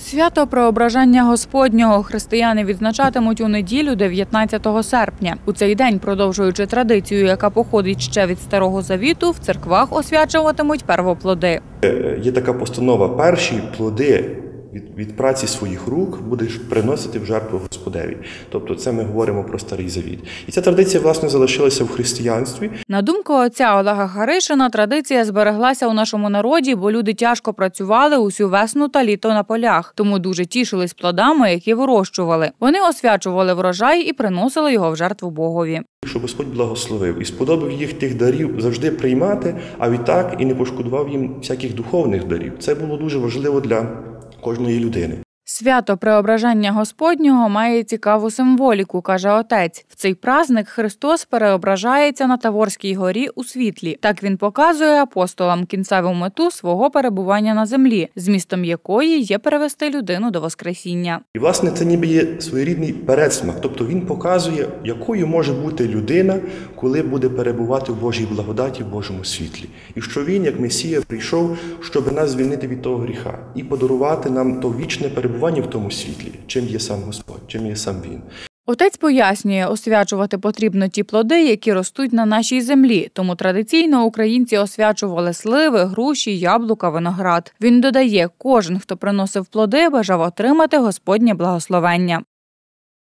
Свято Преображення Господнього християни відзначатимуть у неділю 19 серпня. У цей день, продовжуючи традицію, яка походить ще від старого завіту, в церквах освячуватимуть первоплоди. Е, Є така постанова: перші плоди від, від праці своїх рук будеш приносити в жертву Господеві. Тобто, це ми говоримо про старий завіт. І ця традиція власне залишилася в християнстві. На думку отця Олега Харишина, традиція збереглася у нашому народі, бо люди тяжко працювали усю весну та літо на полях, тому дуже тішились плодами, які вирощували. Вони освячували врожай і приносили його в жертву Богові. Що Господь благословив і сподобав їх тих дарів завжди приймати, а відтак і не пошкодував їм всяких духовних дарів. Це було дуже важливо для cosnoilho dele. Свято Преображення Господнього має цікаву символіку, каже отець. В цей праздник Христос переображається на Таворській горі у світлі. Так він показує апостолам кінцеву мету свого перебування на землі, змістом якої є перевести людину до Воскресіння. І власне це ніби є своєрідний передсмак, тобто він показує, якою може бути людина, коли буде перебувати в Божій благодаті, в Божому світлі, і що він, як Месія, прийшов, щоб нас звільнити від того гріха і подарувати нам то вічне перебування в тому світлі, чим є сам Господь, чим є сам Він. Отець пояснює, освячувати потрібно ті плоди, які ростуть на нашій землі. Тому традиційно українці освячували сливи, груші, яблука, виноград. Він додає, кожен, хто приносив плоди, бажав отримати Господнє благословення.